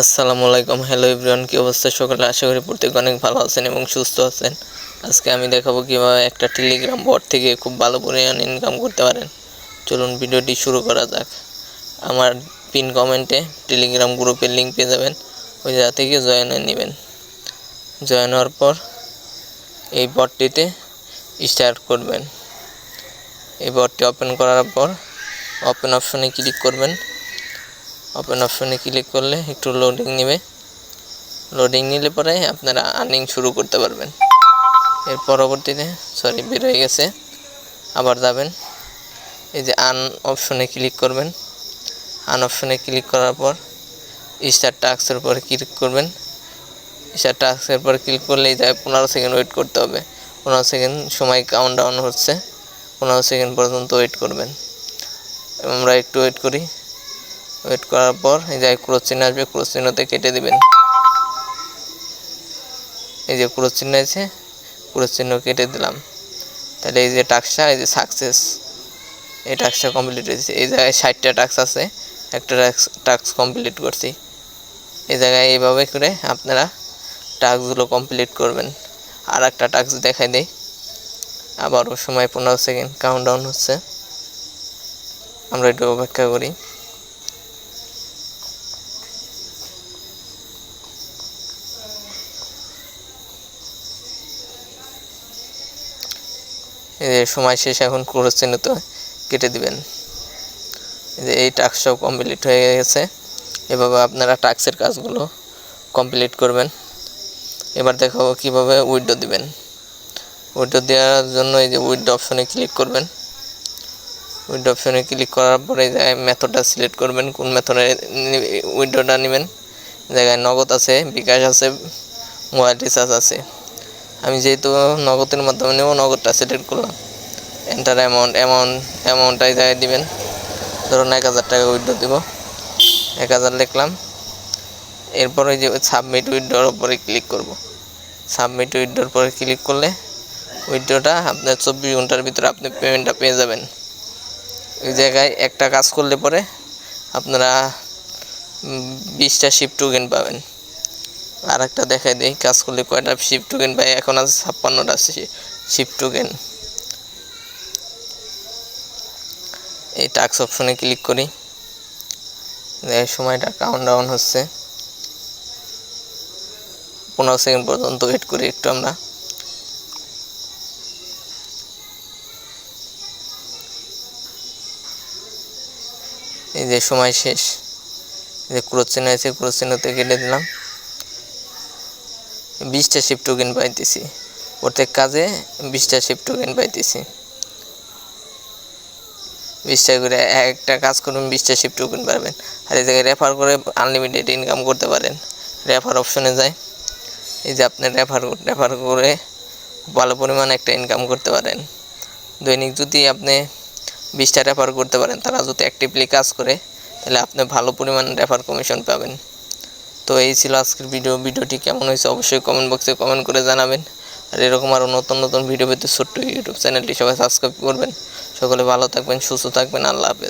আসসালামু আলাইকুম। Hello everyone কি অবস্থা? সকালে আশা করি প্রত্যেক অনেক ভালো আছেন এবং সুস্থ আছেন। আজকে আমি দেখাবো কীভাবে একটা টেলিগ্রাম বট থেকে খুব ভালো পরিমাণ ইনকাম করতে পারেন। চলুন ভিডিওটি শুরু করা যাক। আমার পিন কমেন্টে টেলিগ্রাম গ্রুপের লিঙ্ক পেয়ে যাবেন। ওই জায়গা থেকে জয়েন হয়ে নেবেন। জয়েন হওয়ার পর এই বটটিতে স্টার্ট করবেন। এই বটটি ওপেন করার পর ওপেন অপশনে ক্লিক করবেন। ওপেন অপশনে ক্লিক করলে একটু লোডিং নেবে। লোডিং নিলে পরে আপনারা আর্নিং শুরু করতে পারবেন। এর পরবর্তীতে সরি বের হয়ে গেছে। আবার যাবেন। এই যে আন অপশনে ক্লিক করবেন। আন অপশনে ক্লিক করার পর স্টার টাস্কের উপর ক্লিক করবেন। স্টার টাস্কের উপর ক্লিক করলে এই জায়গায় পনেরো সেকেন্ড ওয়েট করতে হবে। পনেরো সেকেন্ড সময় কাউন্ট ডাউন হচ্ছে। পনেরো সেকেন্ড পর্যন্ত ওয়েট করবেন। আমরা একটু ওয়েট করি। ওয়েট করার পর, এই যে ক্রোস চিহ্ন আসবে ক্রোস চিহ্নতে কেটে দিবেন। এই যে ক্রোস চিহ্ন আছে ক্রোস চিহ্ন কেটে দিলাম। তাহলে এই যে টাক্সটা, এই যে সাকসেস এই টাক্সটা কমপ্লিট হয়েছে এই জায়গায় ষাটটা টাক্স আছে, একটা টাক্স টাক্স কমপ্লিট করছি। এই জায়গায় এইভাবে করে আপনারা টাস্কগুলো কমপ্লিট করবেন। আর একটা টাস্ক দেখাই দেই। আবারও সময় পনেরো সেকেন্ড কাউন্ট ডাউন হচ্ছে। আমরা একটু অপেক্ষা করি। সময় শেষ এখন ক্রোস তো কেটে দিবেন। এই যে এই টাস্কটাও কমপ্লিট হয়ে গেছে। এভাবে আপনারা টাস্কের কাজগুলো কমপ্লিট করবেন। এবার দেখাবো কীভাবে উইডো দিবেন। উইডো দেওয়ার জন্য এই যে উইডো অপশনে ক্লিক করবেন। উইডো অপশনে ক্লিক করার পরে জায়গায় মেথডটা সিলেক্ট করবেন, কোন মেথডে উইডোটা নেবেন। জায়গায় নগদ আছে, বিকাশ আছে, মোবাইল রিচার্জ আছে। আমি যেহেতু নগদের মাধ্যমে নেব, নগদটা সিলেক্ট করলাম। এন্টার অ্যামাউন্ট অ্যামাউন্ট অ্যামাউন্টটাই জায়গায় দিবেন। ধরুন এক হাজার টাকা উইড্রো দিব। এক হাজার লিখলাম। এরপর ওই যে সাবমিট উইড্রোর উপরে ক্লিক করব। সাবমিট উইড্রোর পরে ক্লিক করলে উইড্রোটা আপনার চব্বিশ ঘণ্টার ভিতরে আপনি পেমেন্টটা পেয়ে যাবেন। ওই জায়গায় একটা কাজ করলে পরে আপনারা বিশটা শিপ টোকেন পাবেন। আর একটা দেখাই দিই, কাজ করলে কয়টা শিপ টোকেন পাই এখন আছে ছাপ্পান্নটা আছে শিপ টোকেন এই টাক্স অপশনে ক্লিক করি। সময়টা কাউন্ট ডাউন হচ্ছে। পনেরো সেকেন্ড পর্যন্ত ওয়েট করি একটু আমরা। এই যে সময় শেষ। এই যে ক্রোচ চিহ্ন আছে ক্রোচ চিহ্নতে কেটে দিলাম। বিশটা শিফট টোকেন পাইতেছি। প্রত্যেক কাজে বিশটা শিফট টোকেন পাইতেছি। বিশটা করে একটা কাজ করুন, বিশটা শিফট টোকেন পারবেন আর এই জায়গায় রেফার করে আনলিমিটেড ইনকাম করতে পারেন। রেফার অপশনে যায়। এই যে আপনি রেফার রেফার করে ভালো পরিমাণ একটা ইনকাম করতে পারেন। দৈনিক যদি আপনি বিশটা রেফার করতে পারেন, তারা যদি অ্যাক্টিভলি কাজ করে, তাহলে আপনি ভালো পরিমাণ রেফার কমিশন পাবেন। তো এই ছিল আজকের ভিডিও ভিডিওটি কেমন হয়েছে অবশ্যই কমেন্ট বক্সে কমেন্ট করে জানাবেন। আর এরকম আরও নতুন নতুন ভিডিও পেতে ছোট্ট ইউটিউব চ্যানেলটি সবাই সাবস্ক্রাইব করবেন। সকলে ভালো থাকবেন, সুস্থ থাকবেন। আল্লাহ হাফেজ।